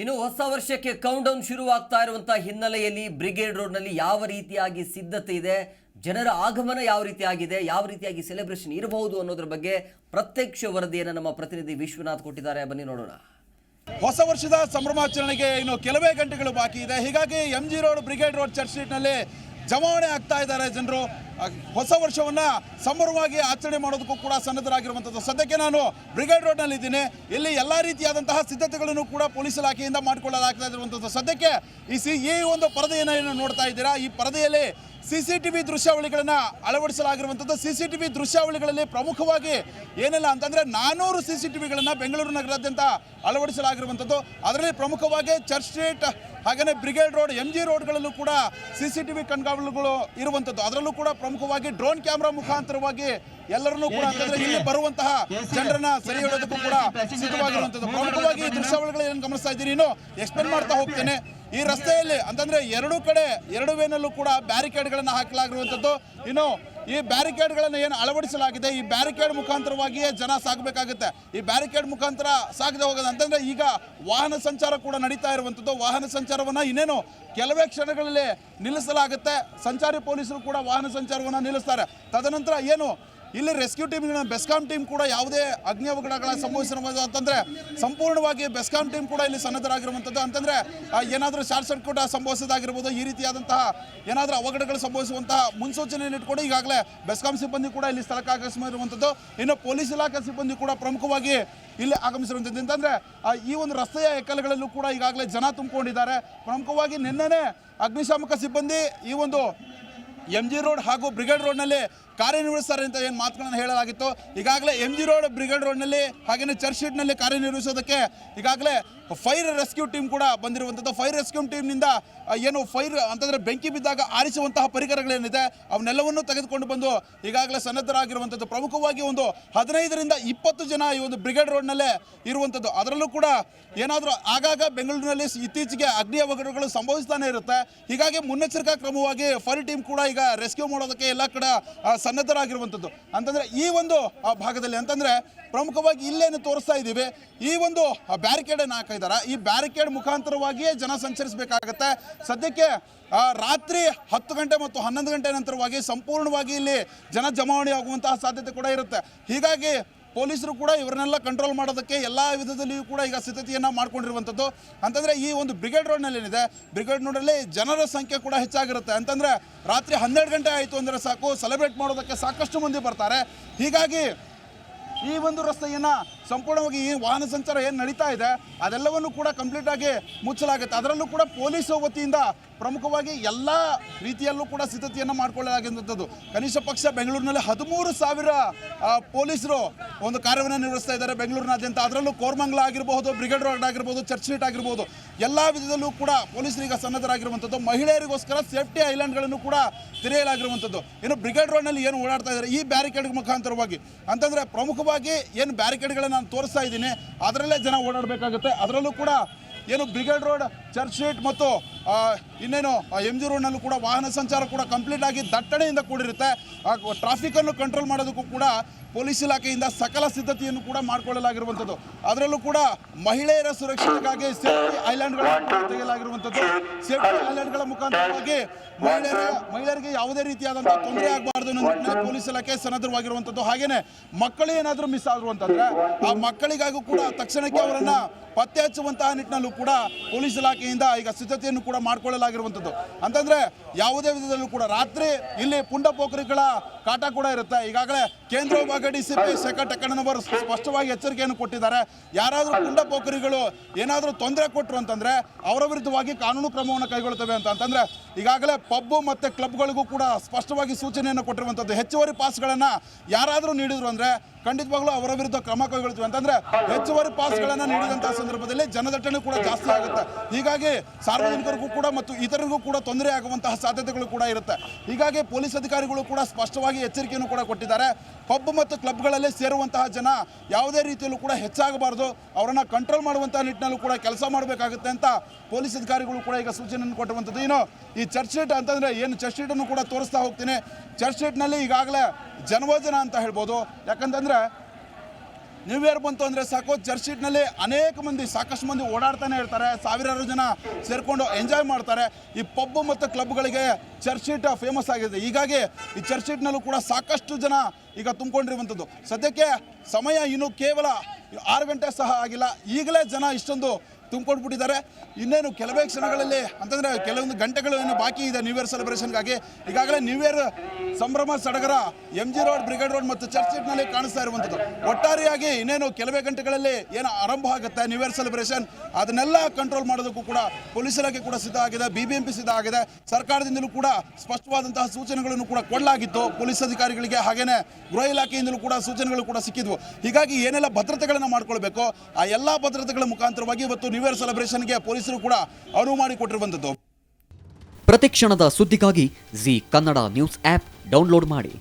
ಇನ್ನು ಹೊಸ ವರ್ಷಕ್ಕೆ ಕೌಂಟ್ ಡೌನ್ ಶುರುವಾಗ್ತಾ ಇರುವಂತಹ ಹಿನ್ನೆಲೆಯಲ್ಲಿ ಬ್ರಿಗೇಡ್ ರೋಡ್ನಲ್ಲಿ ಯಾವ ರೀತಿಯಾಗಿ ಸಿದ್ಧತೆ ಇದೆ, ಜನರ ಆಗಮನ ಯಾವ ರೀತಿಯಾಗಿದೆ, ಯಾವ ರೀತಿಯಾಗಿ ಸೆಲೆಬ್ರೇಷನ್ ಇರಬಹುದು ಅನ್ನೋದ್ರ ಬಗ್ಗೆ ಪ್ರತ್ಯಕ್ಷ ವರದಿಯನ್ನು ನಮ್ಮ ಪ್ರತಿನಿಧಿ ವಿಶ್ವನಾಥ್ ಕೊಟ್ಟಿದ್ದಾರೆ. ಬನ್ನಿ ನೋಡೋಣ. ಹೊಸ ವರ್ಷದ ಸಂಭ್ರಮಾಚರಣೆಗೆ ಇನ್ನು ಕೆಲವೇ ಗಂಟೆಗಳು ಬಾಕಿ ಇದೆ. ಹೀಗಾಗಿ M G road brigade road church ಸ್ಟ್ರೀಟ್ನಲ್ಲಿ ಜಮಾವಣೆ ಆಗ್ತಾ ಇದ್ದಾರೆ ಜನರು. ಹೊಸ ವರ್ಷವನ್ನ ಸಂಭ್ರಮವಾಗಿ ಆಚರಣೆ ಮಾಡೋದಕ್ಕೂ ಕೂಡ ಸನ್ನದ್ಧರಾಗಿರುವಂಥದ್ದು ಸದ್ಯಕ್ಕೆ ನಾನು ಬ್ರಿಗೇಡ್ ರೋಡ್ನಲ್ಲಿ ಇದ್ದೀನಿ. ಇಲ್ಲಿ ಎಲ್ಲ ರೀತಿಯಾದಂತಹ ಸಿದ್ಧತೆಗಳನ್ನು ಕೂಡ ಪೊಲೀಸ್ ಇಲಾಖೆಯಿಂದ ಮಾಡಿಕೊಳ್ಳಲಾಗ್ತಾ ಇರುವಂಥದ್ದು ಸದ್ಯಕ್ಕೆ ಈ ಸಿ, ಈ ಒಂದು ಪರದೆಯನ್ನು ಏನು ನೋಡ್ತಾ ಇದ್ದೀರಾ? ಈ ಪರದೆಯಲ್ಲಿ ಸಿ ಸಿ ಟಿ ವಿ ದೃಶ್ಯಾವಳಿಗಳನ್ನು ಅಳವಡಿಸಲಾಗಿರುವಂಥದ್ದು ಸಿ ಸಿ ದೃಶ್ಯಾವಳಿಗಳಲ್ಲಿ ಪ್ರಮುಖವಾಗಿ ಏನೆಲ್ಲ ಅಂತಂದರೆ ನಾನೂರು ಸಿ ಸಿ ಬೆಂಗಳೂರು ನಗರಾದ್ಯಂತ ಅಳವಡಿಸಲಾಗಿರುವಂಥದ್ದು ಅದರಲ್ಲಿ ಪ್ರಮುಖವಾಗಿ ಚರ್ಚ್ ಸ್ಟ್ರೀಟ್ ಹಾಗೆಯೇ ಬ್ರಿಗೇಡ್ ರೋಡ್ ಎಂ ಜಿ ರೋಡ್ಗಳಲ್ಲೂ ಕೂಡ ಸಿ ಸಿ ಟಿ ವಿ ಕಣ್ಗಾವಲುಗಳು ಇರುವಂಥದ್ದು. ಅದರಲ್ಲೂ ಕೂಡ ಪ್ರಮುಖವಾಗಿ ಡ್ರೋನ್ ಕ್ಯಾಮ್ರಾ ಮುಖಾಂತರವಾಗಿ ಎಲ್ಲರನ್ನೂ ಕೂಡ ಇಲ್ಲಿ ಬರುವಂತಹ ಜನರನ್ನ ಸೆರೆ ಹಿಡಿಯೋದಕ್ಕೂ ಕೂಡ ಸಿದ್ಧವಾಗಿರುವಂಥದ್ದು. ಪ್ರಮುಖವಾಗಿ ದೃಶ್ಯಾವಳಿಗಳು ಏನು ಗಮನಿಸ್ತಾ ಇದ್ದೀನಿ ಎಕ್ಸ್ಪ್ಲೇನ್ ಮಾಡ್ತಾ ಹೋಗ್ತೇನೆ. ಈ ರಸ್ತೆಯಲ್ಲಿ ಅಂತಂದ್ರೆ ಎರಡು ಕಡೆ, ಎರಡು ವೇನಲ್ಲೂ ಕೂಡ ಬ್ಯಾರಿಕೇಡ್ಗಳನ್ನು ಹಾಕಲಾಗಿರುವಂಥದ್ದು. ಇನ್ನು ಈ ಬ್ಯಾರಿಕೇಡ್ಗಳನ್ನು ಏನು ಅಳವಡಿಸಲಾಗಿದೆ? ಈ ಬ್ಯಾರಿಕೇಡ್ ಮುಖಾಂತರವಾಗಿಯೇ ಜನ ಸಾಗಬೇಕಾಗುತ್ತೆ. ಈ ಬ್ಯಾರಿಕೇಡ್ ಮುಖಾಂತರ ಸಾಗದೆ ಹೋಗೋದು ಅಂತಂದ್ರೆ ಈಗ ವಾಹನ ಸಂಚಾರ ಕೂಡ ನಡೀತಾ ಇರುವಂಥದ್ದು. ವಾಹನ ಸಂಚಾರವನ್ನ ಇನ್ನೇನು ಕೆಲವೇ ಕ್ಷಣಗಳಲ್ಲಿ ನಿಲ್ಲಿಸಲಾಗುತ್ತೆ. ಸಂಚಾರಿ ಪೊಲೀಸರು ಕೂಡ ವಾಹನ ಸಂಚಾರವನ್ನು ನಿಲ್ಲಿಸ್ತಾರೆ. ತದನಂತರ ಏನು ಇಲ್ಲಿ ರೆಸ್ಕ್ಯೂ ಟೀಮ್ನ ಬೆಸ್ಕಾಂ ಟೀಮ್ ಕೂಡ ಯಾವುದೇ ಅಗ್ನಿ ಅವಘಡಗಳ ಸಂಭವಿಸಿರಬಹುದು ಅಂತಂದರೆ ಸಂಪೂರ್ಣವಾಗಿ ಬೆಸ್ಕಾಂ ಟೀಮ್ ಕೂಡ ಇಲ್ಲಿ ಸನ್ನದ್ಧರಾಗಿರುವಂಥದ್ದು. ಅಂತಂದ್ರೆ ಏನಾದರೂ ಶಾರ್ಟ್ ಸರ್ಕ್ಯೂಟ್ ಸಂಭವಿಸೋದಾಗಿರ್ಬೋದು, ಈ ರೀತಿಯಾದಂತಹ ಏನಾದರೂ ಅವಘಡಗಳು ಸಂಭವಿಸುವಂತಹ ಮುನ್ಸೂಚನೆಯನ್ನು ಇಟ್ಕೊಂಡು ಈಗಾಗಲೇ ಬೆಸ್ಕಾಂ ಸಿಬ್ಬಂದಿ ಕೂಡ ಇಲ್ಲಿ ಸ್ಥಳಕ್ಕೆ ಆಗಮಿಸಿರುವಂಥದ್ದು. ಇನ್ನು ಪೊಲೀಸ್ ಇಲಾಖೆ ಸಿಬ್ಬಂದಿ ಕೂಡ ಪ್ರಮುಖವಾಗಿ ಇಲ್ಲಿ ಆಗಮಿಸಿರುವಂಥದ್ದು. ಅಂತಂದ್ರೆ ಈ ಒಂದು ರಸ್ತೆಯ ಎಕ್ಕಲುಗಳಲ್ಲೂ ಕೂಡ ಈಗಾಗಲೇ ಜನ ತುಂಬಿಕೊಂಡಿದ್ದಾರೆ. ಪ್ರಮುಖವಾಗಿ ನಿನ್ನೆ ಅಗ್ನಿಶಾಮಕ ಸಿಬ್ಬಂದಿ ಈ ಒಂದು ಎಂ ಜಿ ರೋಡ್ ಹಾಗೂ ಬ್ರಿಗೇಡ್ ರೋಡ್ನಲ್ಲಿ ಕಾರ್ಯನಿರ್ವಹಿಸ್ತಾರೆ ಅಂತ ಏನು ಮಾತುಗಳನ್ನು ಹೇಳಲಾಗಿತ್ತು. ಈಗಾಗಲೇ ಎಂ ಜಿ ರೋಡ್ ಬ್ರಿಗೇಡ್ ರೋಡ್ನಲ್ಲಿ ಹಾಗೆಯೇ ಚರ್ಚ್ ಸ್ಟ್ರೀಟ್ನಲ್ಲಿ ಕಾರ್ಯನಿರ್ವಹಿಸೋದಕ್ಕೆ ಈಗಾಗಲೇ ಫೈರ್ ರೆಸ್ಕ್ಯೂ ಟೀಮ್ ಕೂಡ ಬಂದಿರುವಂಥದ್ದು ಫೈರ್ ರೆಸ್ಕ್ಯೂ ಟೀಮ್ನಿಂದ ನಿಂದ ಏನು ಫೈರ್ ಅಂತಂದರೆ ಬೆಂಕಿ ಬಿದ್ದಾಗ ಆರಿಸುವಂತಹ ಪರಿಕರಗಳೇನಿದೆ, ಅವನ್ನೆಲ್ಲವನ್ನು ತೆಗೆದುಕೊಂಡು ಬಂದು ಈಗಾಗಲೇ ಸನ್ನದ್ಧರಾಗಿರುವಂಥದ್ದು ಪ್ರಮುಖವಾಗಿ ಒಂದು ಹದಿನೈದರಿಂದ ಇಪ್ಪತ್ತು ಜನ ಈ ಒಂದು ಬ್ರಿಗೇಡ್ ರೋಡ್ನಲ್ಲೇ ಇರುವಂಥದ್ದು ಅದರಲ್ಲೂ ಕೂಡ ಏನಾದರೂ ಆಗಾಗ ಬೆಂಗಳೂರಿನಲ್ಲಿ ಇತ್ತೀಚೆಗೆ ಅಗ್ನಿ ಅವಘಡಗಳು ಸಂಭವಿಸ್ತಾನೆ ಇರುತ್ತೆ. ಹೀಗಾಗಿ ಮುನ್ನೆಚ್ಚರಿಕಾ ಕ್ರಮವಾಗಿ ಫೈರ್ ಟೀಮ್ ಕೂಡ ಈಗ ರೆಸ್ಕ್ಯೂ ಮಾಡೋದಕ್ಕೆ ಎಲ್ಲ ಕಡೆ ಸನ್ನದ್ಧರಾಗಿರುವಂಥದ್ದು. ಅಂತಂದರೆ ಈ ಒಂದು ಭಾಗದಲ್ಲಿ ಅಂತಂದರೆ ಪ್ರಮುಖವಾಗಿ ಇಲ್ಲೇನು ತೋರಿಸ್ತಾ ಇದ್ದೀವಿ, ಈ ಒಂದು ಬ್ಯಾರಿಕೇಡನ್ನು ಹಾಕಿದ್ದಾರೆ ಈ ಬ್ಯಾರಿಕೇಡ್ ಮುಖಾಂತರವಾಗಿಯೇ ಜನ ಸಂಚರಿಸಬೇಕಾಗತ್ತೆ. ಸದ್ಯಕ್ಕೆ ರಾತ್ರಿ ಹತ್ತು ಗಂಟೆ ಮತ್ತು ಹನ್ನೊಂದು ಗಂಟೆ ನಂತರವಾಗಿ ಸಂಪೂರ್ಣವಾಗಿ ಇಲ್ಲಿ ಜನ ಜಮಾವಣೆ ಆಗುವಂತಹ ಸಾಧ್ಯತೆ ಕೂಡ ಇರುತ್ತೆ. ಹೀಗಾಗಿ ಪೊಲೀಸರು ಕೂಡ ಇವರನ್ನೆಲ್ಲ ಕಂಟ್ರೋಲ್ ಮಾಡೋದಕ್ಕೆ ಎಲ್ಲ ವಿಧದಲ್ಲಿಯೂ ಕೂಡ ಈಗ ಸಿದ್ಧತೆಯನ್ನು ಮಾಡ್ಕೊಂಡಿರುವಂಥದ್ದು. ಅಂತಂದರೆ ಈ ಒಂದು ಬ್ರಿಗೇಡ್ ರೋಡ್ನಲ್ಲಿ ಏನಿದೆ ಬ್ರಿಗೇಡ್ ರೋಡಲ್ಲಿ ಜನರ ಸಂಖ್ಯೆ ಕೂಡ ಹೆಚ್ಚಾಗಿರುತ್ತೆ. ಅಂತಂದರೆ ರಾತ್ರಿ ಹನ್ನೆರಡು ಗಂಟೆ ಆಯಿತು ಅಂದರೆ ಸಾಕು ಸೆಲೆಬ್ರೇಟ್ ಮಾಡೋದಕ್ಕೆ ಸಾಕಷ್ಟು ಮಂದಿ ಬರ್ತಾರೆ. ಹೀಗಾಗಿ ಈ ಒಂದು ರಸ್ತೆಯನ್ನು ಸಂಪೂರ್ಣವಾಗಿ ಈ ವಾಹನ ಸಂಚಾರ ಏನು ನಡೀತಾ ಇದೆ, ಅದೆಲ್ಲವನ್ನು ಕೂಡ ಕಂಪ್ಲೀಟ್ ಆಗಿ ಮುಚ್ಚಲಾಗುತ್ತೆ. ಅದರಲ್ಲೂ ಕೂಡ ಪೊಲೀಸ್ ವತಿಯಿಂದ ಪ್ರಮುಖವಾಗಿ ಎಲ್ಲ ರೀತಿಯಲ್ಲೂ ಕೂಡ ಸಿದ್ಧತೆಯನ್ನು ಮಾಡಿಕೊಳ್ಳಲಾಗಿರುವಂಥದ್ದು ಕನಿಷ್ಠ ಪಕ್ಷ ಬೆಂಗಳೂರಿನಲ್ಲಿ ಹದಿಮೂರು ಸಾವಿರ ಪೊಲೀಸರು ಒಂದು ಕಾರ್ಯವನ್ನು ನಿರ್ವಹಿಸ್ತಾ ಇದ್ದಾರೆ ಬೆಂಗಳೂರಿನಾದ್ಯಂತ. ಅದರಲ್ಲೂ ಕೋರ್ಮಂಗ್ಲ ಆಗಿರಬಹುದು ಬ್ರಿಗೇಡ್ ರೋಡ್ ಆಗಿರ್ಬೋದು, ಚರ್ಚ್ ಸ್ಟ್ರೀಟ್ ಆಗಿರ್ಬೋದು, ಎಲ್ಲ ವಿಧದಲ್ಲೂ ಕೂಡ ಪೊಲೀಸರಿಗೆ ಸನ್ನದ್ಧರಾಗಿರುವಂಥದ್ದು ಮಹಿಳೆಯರಿಗೋಸ್ಕರ ಸೇಫ್ಟಿ ಐಲ್ಯಾಂಡ್ಗಳನ್ನು ಕೂಡ ತೆರೆಯಲಾಗಿರುವಂಥದ್ದು ಇನ್ನು ಬ್ರಿಗೇಡ್ ರೋಡ್ನಲ್ಲಿ ಏನು ಓಡಾಡ್ತಾ ಇದ್ದಾರೆ ಈ ಬ್ಯಾರಿಕೇಡ್ ಮುಖಾಂತರವಾಗಿ. ಅಂತಂದರೆ ಪ್ರಮುಖವಾಗಿ ಏನು ಬ್ಯಾರಿಕೇಡ್ಗಳನ್ನು ನಾನು ತೋರಿಸ್ತಾ ಇದ್ದೀನಿ. ಅದರಲ್ಲೇ ಜನ ಓಡಾಡಬೇಕಾಗುತ್ತೆ. ಅದರಲ್ಲೂ ಕೂಡ ಏನು ಬ್ರಿಗೇಡ್ ರೋಡ್ ಚರ್ಚ್ ಸ್ಟ್ರೀಟ್ ಮತ್ತು ಇನ್ನೇನು ಎಂ ಜಿ ರೋಡ್ನಲ್ಲೂ ಕೂಡ ವಾಹನ ಸಂಚಾರ ಕೂಡ ಕಂಪ್ಲೀಟ್ ಆಗಿ ದಟ್ಟಣೆಯಿಂದ ಕೂಡಿರುತ್ತೆ. ಟ್ರಾಫಿಕನ್ನು ಕಂಟ್ರೋಲ್ ಮಾಡೋದಕ್ಕೂ ಕೂಡ ಪೊಲೀಸ್ ಇಲಾಖೆಯಿಂದ ಸಕಲ ಸಿದ್ಧತೆಯನ್ನು ಕೂಡ ಮಾಡಿಕೊಳ್ಳಲಾಗಿರುವಂಥದ್ದು. ಅದರಲ್ಲೂ ಕೂಡ ಮಹಿಳೆಯರ ಸುರಕ್ಷತೆಗಾಗಿ ಸೇಫ್ಟಿ ಐಲ್ಯಾಂಡ್ಗಳನ್ನು ತೆಗೆಯಲಾಗಿರುವಂಥದ್ದು. ಸೇಫ್ಟಿ ಐಲ್ಯಾಂಡ್ಗಳ ಮುಖಾಂತರವಾಗಿ ಮಹಿಳೆಯರ, ಮಹಿಳೆಯರಿಗೆ ಯಾವುದೇ ರೀತಿಯಾದಂಥ ತೊಂದರೆ ಆಗಬಾರ್ದು ಅನ್ನೋ ಪೊಲೀಸ್ ಇಲಾಖೆ ಸನ್ನದ್ಧವಾಗಿರುವಂಥದ್ದು. ಹಾಗೇನೆ ಮಕ್ಕಳು ಏನಾದರೂ ಮಿಸ್ ಆದರು ಅಂತಂದ್ರೆ ಆ ಮಕ್ಕಳಿಗಾಗೂ ಕೂಡ ತಕ್ಷಣಕ್ಕೆ ಅವರನ್ನ ಪತ್ತೆ ಹಚ್ಚುವಂತಹ ನಿಟ್ಟಿನಲ್ಲೂ ಕೂಡ ಪೊಲೀಸ್ ಇಲಾಖೆಯಿಂದ ಈಗ ಸಿದ್ಧತೆಯನ್ನು ಕೂಡ ಮಾಡಿಕೊಳ್ಳಲಾಗಿರುವಂಥದ್ದು. ಅಂತಂದ್ರೆ ಯಾವುದೇ ವಿಧದಲ್ಲೂ ಕೂಡ ರಾತ್ರಿ ಇಲ್ಲಿ ಪುಂಡ ಪೋಖರಿಗಳ ಕಾಟ ಕೂಡ ಇರುತ್ತೆ. ಈಗಾಗಲೇ ಕೇಂದ್ರ ವಿಭಾಗ ಡಿ ಸಿ ಪಿ ಶೇಖರ್ ಸ್ಪಷ್ಟವಾಗಿ ಎಚ್ಚರಿಕೆಯನ್ನು ಕೊಟ್ಟಿದ್ದಾರೆ. ಯಾರಾದರೂ ಪುಂಡ ಪೋಖರಿಗಳು ಏನಾದರೂ ತೊಂದರೆ ಕೊಟ್ಟರು ಅಂತಂದ್ರೆ ಅವರ ವಿರುದ್ಧವಾಗಿ ಕಾನೂನು ಕ್ರಮವನ್ನು ಕೈಗೊಳ್ತವೆ ಅಂತ. ಅಂತಂದ್ರೆ ಈಗಾಗಲೇ ಪಬ್ಬು ಮತ್ತೆ ಕ್ಲಬ್ಗಳಿಗೂ ಕೂಡ ಸ್ಪಷ್ಟವಾಗಿ ಸೂಚನೆಯನ್ನು ಕೊಟ್ಟಿರುವಂಥದ್ದು. ಹೆಚ್ಚುವರಿ ಪಾಸ್ಗಳನ್ನು ಯಾರಾದರೂ ನೀಡಿದ್ರು ಅಂದ್ರೆ ಖಂಡಿತವಾಗ್ಲೂ ಅವರ ವಿರುದ್ಧ ಕ್ರಮ ಕೈಗೊಳ್ತೀವಿ ಅಂತಂದ್ರೆ ಹೆಚ್ಚುವರಿ ಪಾಸ್ಗಳನ್ನು ನೀಡಿದಂತಹ ಸಂದರ್ಭದಲ್ಲಿ ಜನದಟ್ಟಣೆ ಕೂಡ ಜಾಸ್ತಿ ಆಗುತ್ತೆ. ಹೀಗಾಗಿ ಸಾರ್ವಜನಿಕರಿಗೂ ಕೂಡ ಮತ್ತು ಇತರರಿಗೂ ಕೂಡ ತೊಂದರೆ ಆಗುವಂತಹ ಸಾಧ್ಯತೆಗಳು ಕೂಡ ಇರುತ್ತೆ. ಹೀಗಾಗಿ ಪೊಲೀಸ್ ಅಧಿಕಾರಿಗಳು ಕೂಡ ಸ್ಪಷ್ಟವಾಗಿ ಎಚ್ಚರಿಕೆಯನ್ನು ಕೂಡ ಕೊಟ್ಟಿದ್ದಾರೆ. ಪಬ್ ಮತ್ತು ಕ್ಲಬ್ಗಳಲ್ಲಿ ಸೇರುವಂತಹ ಜನ ಯಾವುದೇ ರೀತಿಯಲ್ಲೂ ಕೂಡ ಹೆಚ್ಚಾಗಬಾರ್ದು. ಅವರನ್ನು ಕಂಟ್ರೋಲ್ ಮಾಡುವಂತಹ ನಿಟ್ಟಿನಲ್ಲೂ ಕೂಡ ಕೆಲಸ ಮಾಡಬೇಕಾಗುತ್ತೆ ಅಂತ ಪೊಲೀಸ್ ಅಧಿಕಾರಿಗಳು ಕೂಡ ಈಗ ಸೂಚನೆಯನ್ನು ಕೊಟ್ಟಿರುವಂಥದ್ದು. ಏನು ಈ ಚರ್ಚ್ ಶೀಟ್ ಅಂತಂದರೆ ಏನು? ಚರ್ಚ್ ಶೀಟನ್ನು ಕೂಡ ತೋರಿಸ್ತಾ ಹೋಗ್ತೀನಿ. ಚರ್ಚ್ ಸ್ಟ್ರೀಟ್ನಲ್ಲಿ ಈಗಾಗಲೇ ಜನವೋಜನ ಅಂತ ಹೇಳ್ಬೋದು. ಯಾಕಂತಂದರೆ ನ್ಯೂ ಇಯರ್ ಬಂತು ಅಂದರೆ ಸಾಕು. ಚರ್ಚ್ ಅನೇಕ ಮಂದಿ, ಸಾಕಷ್ಟು ಮಂದಿ ಓಡಾಡ್ತಾನೆ ಇರ್ತಾರೆ. ಸಾವಿರಾರು ಜನ ಸೇರಿಕೊಂಡು ಎಂಜಾಯ್ ಮಾಡ್ತಾರೆ. ಈ ಪಬ್ ಮತ್ತು ಕ್ಲಬ್ಗಳಿಗೆ ಚರ್ಚ್ ಶೀಟ್ ಫೇಮಸ್ ಆಗಿದೆ. ಹೀಗಾಗಿ ಈ ಚರ್ಚ್ ಶೀಟ್ನಲ್ಲೂ ಕೂಡ ಸಾಕಷ್ಟು ಜನ ಈಗ ತುಂಬಿಕೊಂಡಿರುವಂಥದ್ದು. ಸದ್ಯಕ್ಕೆ ಸಮಯ ಇನ್ನು ಕೇವಲ ಆರು ಗಂಟೆ ಸಹ ಆಗಿಲ್ಲ. ಈಗಲೇ ಜನ ಇಷ್ಟೊಂದು ತುಂಬಿಕೊಂಡ್ಬಿಟ್ಟಿದ್ದಾರೆ ಇನ್ನೇನು ಕೆಲವೇ ಕ್ಷಣಗಳಲ್ಲಿ ಅಂತಂದರೆ ಕೆಲವೊಂದು ಗಂಟೆಗಳು ಏನು ಬಾಕಿ ಇದೆ ನ್ಯೂ ಇಯರ್ ಸೆಲೆಬ್ರೇಷನ್ಗಾಗಿ ಈಗಾಗಲೇ ನ್ಯೂ ಇಯರ್ ಸಂಭ್ರಮ ಸಡಗರ M G road brigade road ಮತ್ತು ಚರ್ಚ್ ಸ್ಟ್ರೀಟ್ನಲ್ಲಿ ಕಾಣಿಸ್ತಾ ಇರುವಂಥದ್ದು. ಒಟ್ಟಾರೆಯಾಗಿ ಇನ್ನೇನು ಕೆಲವೇ ಗಂಟೆಗಳಲ್ಲಿ ಏನು ಆರಂಭ ಆಗುತ್ತೆ ನ್ಯೂ ಇಯರ್ ಸೆಲೆಬ್ರೇಷನ್ ಅದನ್ನೆಲ್ಲ ಕಂಟ್ರೋಲ್ ಮಾಡೋದಕ್ಕೂ ಕೂಡ ಪೊಲೀಸ್ ಇಲಾಖೆ ಕೂಡ ಸಿದ್ಧ ಆಗಿದೆ ಬಿ ಬಿ ಎಂ ಸಿದ್ಧ ಆಗಿದೆ. ಸರ್ಕಾರದಿಂದಲೂ ಕೂಡ ಸ್ಪಷ್ಟವಾದಂತಹ ಸೂಚನೆಗಳನ್ನು ಕೂಡ ಕೊಡಲಾಗಿತ್ತು ಪೊಲೀಸ್ ಅಧಿಕಾರಿಗಳಿಗೆ. ಹಾಗೇನೆ ಗೃಹ ಇಲಾಖೆಯಿಂದಲೂ ಕೂಡ ಸೂಚನೆಗಳು ಕೂಡ ಸಿಕ್ಕಿದ್ವು. ಹೀಗಾಗಿ ಏನೆಲ್ಲ ಭದ್ರತೆಗಳನ್ನು ಮಾಡ್ಕೊಳ್ಬೇಕು, ಆ ಎಲ್ಲ ಭದ್ರತೆಗಳ ಮುಖಾಂತರವಾಗಿ ಇವತ್ತು ನ್ಯೂ ಇಯರ್ ಸೆಲೆಬ್ರೇಷನ್ಗೆ ಪೊಲೀಸರು ಕೂಡ ಅನುವು ಮಾಡಿಕೊಟ್ಟಿರುವಂಥದ್ದು ಪ್ರತಿಕ್ಷಣದ ಸುದ್ದಿಗಾಗಿ Zee Kannada news app download ಮಾಡಿ.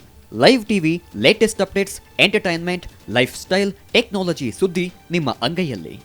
Live TV latest updates entertainment lifestyle technology ಸುದ್ದಿ ನಿಮ್ಮ ಅಂಗೈಯಲ್ಲಿ.